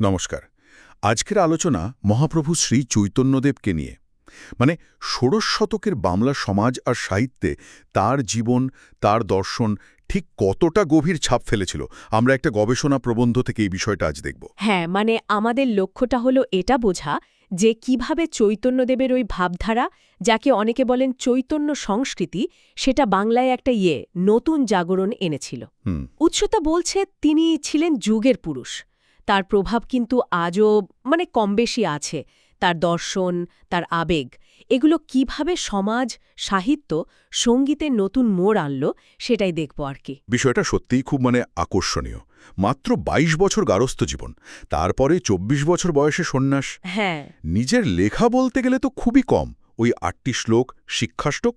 নমস্কার। আজকের আলোচনা মহাপ্রভু শ্রী চৈতন্যদেবকে নিয়ে। মানে ষোড়শ শতকের বাংলা সমাজ আর সাহিত্যে তার জীবন তার দর্শন ঠিক কতটা গভীর ছাপ ফেলেছিল? আমরা একটা গবেষণা প্রবন্ধ থেকে এই বিষয়টা আজ দেখব। হ্যাঁ মানে আমাদের লক্ষ্যটা হলো এটা বোঝা যে কীভাবে চৈতন্যদেবের ওই ভাবধারা যাকে অনেকে বলেন চৈতন্য সংস্কৃতি সেটা বাংলায় একটা ইয়ে নতুন জাগরণ এনেছিল। উৎসতা বলছে তিনি ছিলেন যুগের পুরুষ। তার প্রভাব কিন্তু আজও মানে কম বেশি আছে। তার দর্শন তার আবেগ এগুলো কীভাবে সমাজ সাহিত্য সঙ্গীতের নতুন মোড় আনল সেটাই দেখব আর কি। বিষয়টা সত্যিই খুব মানে আকর্ষণীয়। মাত্র ২২ বছর গারস্থ জীবন তারপরে ২৪ বছর বয়সে সন্ন্যাস। হ্যাঁ। নিজের লেখা বলতে গেলে তো খুবই কম ওই আটটি শ্লোক শিক্ষাষ্টক।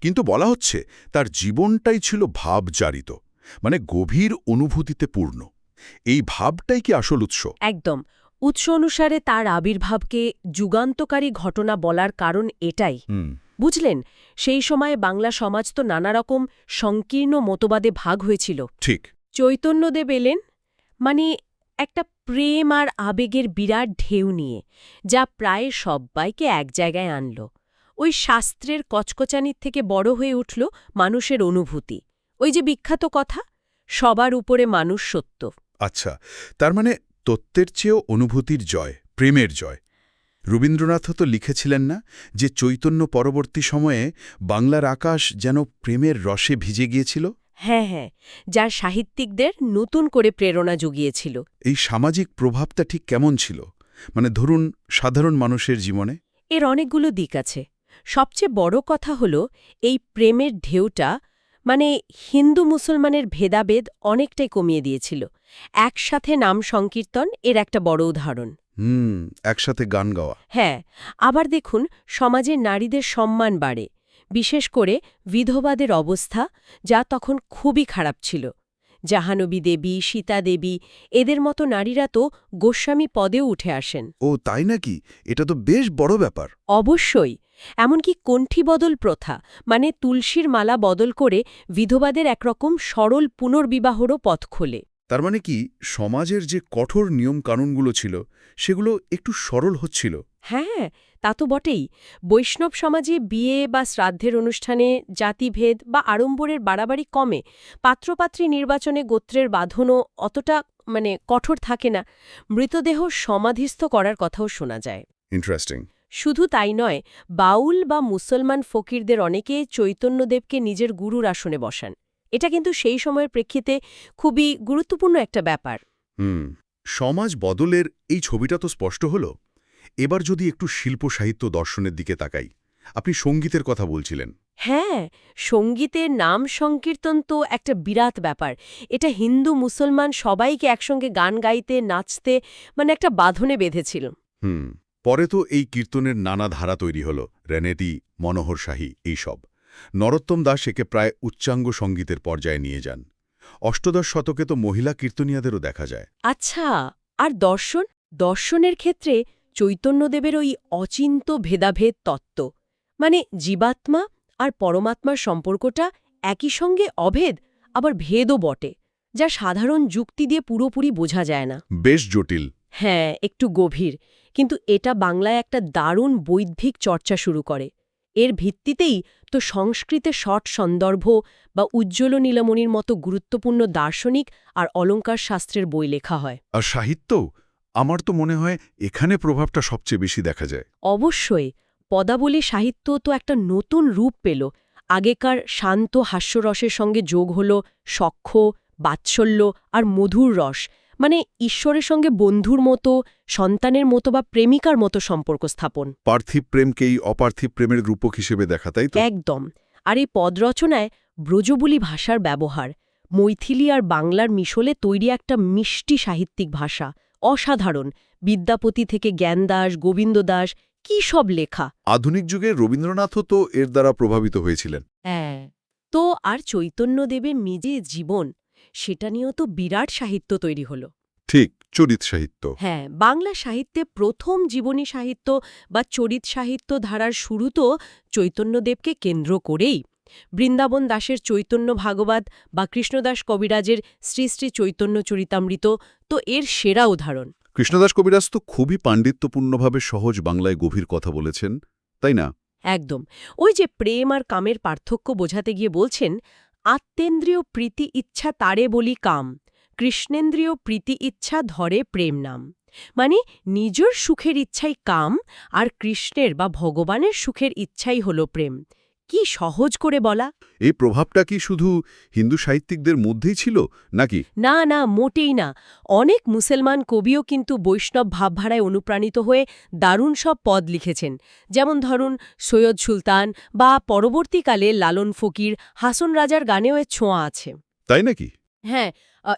কিন্তু বলা হচ্ছে তার জীবনটাই ছিল ভাবজারিত মানে গভীর অনুভূতিতে পূর্ণ। এই ভাবটাই কি আসল উৎস? একদম। উৎস অনুসারে তার আবির্ভাবকে যুগান্তকারী ঘটনা বলার কারণ এটাই। বুঝলেন? সেই সময়ে বাংলা সমাজ তো নানা রকম সংকীর্ণ মতবাদে ভাগ হয়েছিল। ঠিক। চৈতন্যদেব এলেন মানে একটা প্রেম আর আবেগের বিরাট ঢেউ নিয়ে যা প্রায় সব্বাইকে এক জায়গায় আনল। ওই শাস্ত্রের কচকচানির থেকে বড় হয়ে উঠল মানুষের অনুভূতি। ওই যে বিখ্যাত কথা সবার উপরে মানুষ সত্য। আচ্ছা তার মানে তত্ত্বের চেয়েও অনুভূতির জয় প্রেমের জয়। রবীন্দ্রনাথও তো লিখেছিলেন না যে চৈতন্য পরবর্তী সময়ে বাংলার আকাশ যেন প্রেমের রসে ভিজে গিয়েছিল? হ্যাঁ হ্যাঁ যার সাহিত্যিকদের নতুন করে প্রেরণা জুগিয়েছিল। এই সামাজিক প্রভাবটা ঠিক কেমন ছিল? মানে ধরুন সাধারণ মানুষের জীবনে? এর অনেকগুলো দিক আছে। সবচেয়ে বড় কথা হল এই প্রেমের ঢেউটা মানে হিন্দু মুসলমানের ভেদাভেদ অনেকটাই কমিয়ে দিয়েছিল। একসাথে নাম সংকীর্তন এর একটা বড় উদাহরণ। হুম একসাথে গান গাওয়া। হ্যাঁ আবার দেখুন সমাজে নারীদের সম্মান বাড়ে বিশেষ করে বিধবাদের অবস্থা যা তখন খুবই খারাপ ছিল। জাহানবী দেবী সীতা দেবী এদের মতো নারীরা তো গোস্বামী পদেও উঠে আসেন। ও তাই নাকি? এটা তো বেশ বড় ব্যাপার। অবশ্যই এমনকি কণ্ঠী বদল প্রথা মানে তুলসীর মালা বদল করে বিধবাদের একরকম সরল পুনর্বিবাহরও পথ খোলে। তার মানে কি সমাজের যে কঠোর নিয়ম কানুনগুলো ছিল সেগুলো একটু সরল হচ্ছিল? হ্যাঁ তা তো বটেই। বৈষ্ণব সমাজে বিয়ে বা শ্রাদ্ধের অনুষ্ঠানে জাতিভেদ বা আড়ম্বরের বাড়াবাড়ি কমে পাত্রপাত্রী নির্বাচনে গোত্রের বাঁধনও অতটা মানে কঠোর থাকে না। মৃতদেহ সমাধিস্থ করার কথাও শোনা যায়। ইন্টারেস্টিং শুধু তাই নয় বাউল বা মুসলমান ফকিরদের অনেকে চৈতন্যদেবকে নিজের গুরুর আসনে বসান। এটা কিন্তু সেই সময়ের প্রেক্ষিতে খুবই গুরুত্বপূর্ণ একটা ব্যাপার। হুম সমাজ বদলের এই ছবিটা তো স্পষ্ট হল। এবার যদি একটু শিল্প সাহিত্য দর্শনের দিকে তাকাই আপনি সঙ্গীতের কথা বলছিলেন। হ্যাঁ সঙ্গীতের নাম সংকীর্তন তো একটা বিরাট ব্যাপার। এটা হিন্দু মুসলমান সবাইকে একসঙ্গে গান গাইতে নাচতে মানে একটা বাঁধনে বেঁধেছিল। হুম পরে তো এই কীর্তনের নানা ধারা তৈরি হল রেনেটি মনোহর শাহী এইসব নরোত্তম দাস একে প্রায় উচ্চাঙ্গ সঙ্গীতের পর্যায়ে নিয়ে যান। অষ্টদশ শতকে তো মহিলা কীর্তনিয়াদেরও দেখা যায়। আচ্ছা আর দর্শন? দর্শনের ক্ষেত্রে চৈতন্যদেবের ওই অচিন্ত ভেদাভেদ তত্ত্ব মানে জীবাত্মা আর পরমাত্মার সম্পর্কটা একই সঙ্গে অভেদ আবার ভেদও বটে যা সাধারণ যুক্তি দিয়ে পুরোপুরি বোঝা যায় না। বেশ জটিল। হ্যাঁ একটু গভীর। কিন্তু এটা বাংলায় একটা দারুণ বৈদ্ধিক চর্চা শুরু করে। এর ভিত্তিতেই তো সংস্কৃতে শট সন্দর্ভ বা উজ্জ্বল নীলমণির মতো গুরুত্বপূর্ণ দার্শনিক আর অলঙ্কার শাস্ত্রের বই লেখা হয়। আর সাহিত্য? আমার তো মনে হয় এখানে প্রভাবটা সবচেয়ে বেশি দেখা যায়। অবশ্যই। পদাবলী সাহিত্য তো একটা নতুন রূপ পেল। আগেকার শান্ত হাস্যরসের সঙ্গে যোগ হল সখ্য বাৎসল্য আর মধুর রস। মানে ঈশ্বরের সঙ্গে বন্ধুর মতো সন্তানের মতো বা প্রেমিকার মতো সম্পর্ক স্থাপন। পার্থিব প্রেমকেই অপার্থিব প্রেমের রূপক হিসেবে দেখা তাই তো? একদম। আর এই পদরচনায় ব্রজবুলি ভাষার ব্যবহার মৈথিলি আর বাংলার মিশলে তৈরি একটা মিষ্টি সাহিত্যিক ভাষা অসাধারণ। বিদ্যাপতি থেকে জ্ঞানদাস গোবিন্দ দাস কি সব লেখা। আধুনিক যুগে রবীন্দ্রনাথও তো এর দ্বারা প্রভাবিত হয়েছিলেন। হ্যাঁ। তো আর চৈতন্যদেবের নিজে জীবন সেটা নিয়েও তো বিরাট সাহিত্য তৈরি হল। ঠিক চরিত সাহিত্য। হ্যাঁ বাংলা সাহিত্যে প্রথম জীবনী সাহিত্য বা চরিত সাহিত্য ধারার শুরু তো চৈতন্যদেবকে কেন্দ্র করেই। বৃন্দাবন দাসের চৈতন্য ভাগবত বা কৃষ্ণদাস কবিরাজের শ্রী শ্রী চৈতন্য চরিতামৃত তো এর সেরা উদাহরণ। কৃষ্ণদাস কবিরাজ তো খুবই পাণ্ডিত্যপূর্ণভাবে সহজ বাংলায় গভীর কথা বলেছেন তাই না? একদম। ওই যে প্রেম আর কামের পার্থক্য বোঝাতে গিয়ে বলছেন আত্মেন্দ্রিয় প্রীতি ইচ্ছা তারে বলি কাম, কৃষ্ণেন্দ্রীয় প্রীতি ইচ্ছা ধরে প্রেম নাম। মানে নিজের সুখের ইচ্ছাই কাম আর কৃষ্ণের বা ভগবানের সুখের ইচ্ছাই হল প্রেম। কি সহজ করে বলা? এই প্রভাবটা কি শুধু হিন্দু সাহিত্যিকদের মধ্যেই ছিল নাকি? না না মোটেই না। অনেক মুসলমান কবিও কিন্তু বৈষ্ণব ভাবধারায় অনুপ্রাণিত হয়ে দারুণ সব পদ লিখেছেন। যেমন ধরুন সৈয়দ সুলতান বা পরবর্তীকালে লালন ফকির হাসন রাজার গানেও এর ছোঁয়া আছে। তাই নাকি? হ্যাঁ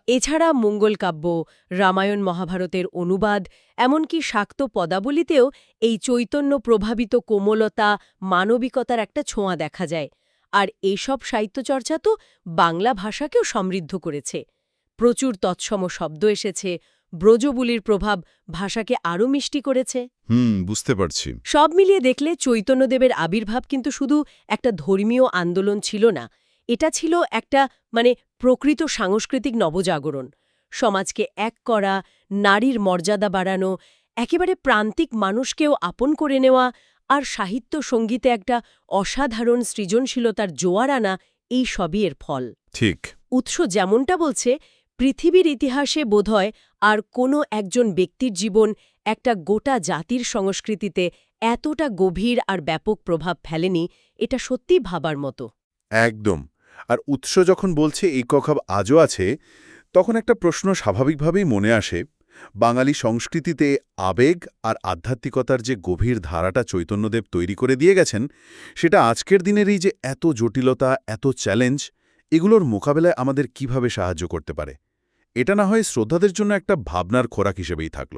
এছাড়া মঙ্গল কাব্য রামায়ণ মহাভারতের অনুবাদ এমনকি শাক্ত পদাবলিতেও এই চৈতন্য প্রভাবিত কোমলতা মানবিকতার একটা ছোঁয়া দেখা যায়। আর এইসব সাহিত্যচর্চা তো বাংলা ভাষাকেও সমৃদ্ধ করেছে। প্রচুর তৎসম শব্দ এসেছে ব্রজবুলির প্রভাব ভাষাকে আরও মিষ্টি করেছে। হুম বুঝতে পারছি। সব মিলিয়ে দেখলে চৈতন্যদেবের আবির্ভাব কিন্তু শুধু একটা ধর্মীয় আন্দোলন ছিল না এটা ছিল একটা মানে প্রকৃত সাংস্কৃতিক নবজাগরণ। সমাজকে এক করা নারীর মর্যাদা বাড়ানো একেবারে প্রান্তিক মানুষকেও আপন করে নেওয়া আর সাহিত্য সঙ্গীতে একটা অসাধারণ সৃজনশীলতার জোয়ার আনা এই সবই এর ফল। ঠিক। উৎস যেমনটা বলছে পৃথিবীর ইতিহাসে বোধহয় আর কোনো একজন ব্যক্তির জীবন একটা গোটা জাতির সংস্কৃতিতে এতটা গভীর আর ব্যাপক প্রভাব ফেলেনি এটা সত্যি ভাবার মতো। একদম। আর উৎস যখন বলছে এই কখাব আজও আছে, তখন একটা প্রশ্ন স্বাভাবিকভাবেই মনে আসে। বাঙালি সংস্কৃতিতে আবেগ আর আধ্যাত্মিকতার যে গভীর ধারাটা চৈতন্যদেব তৈরি করে দিয়ে গেছেন, সেটা আজকের দিনের এই যে এত জটিলতা, এত চ্যালেঞ্জ, এগুলোর মোকাবেলায় আমাদের কীভাবে সাহায্য করতে পারে? এটা না হয় শ্রদ্ধাদের জন্য একটা ভাবনার খোরাক হিসেবেই থাকল।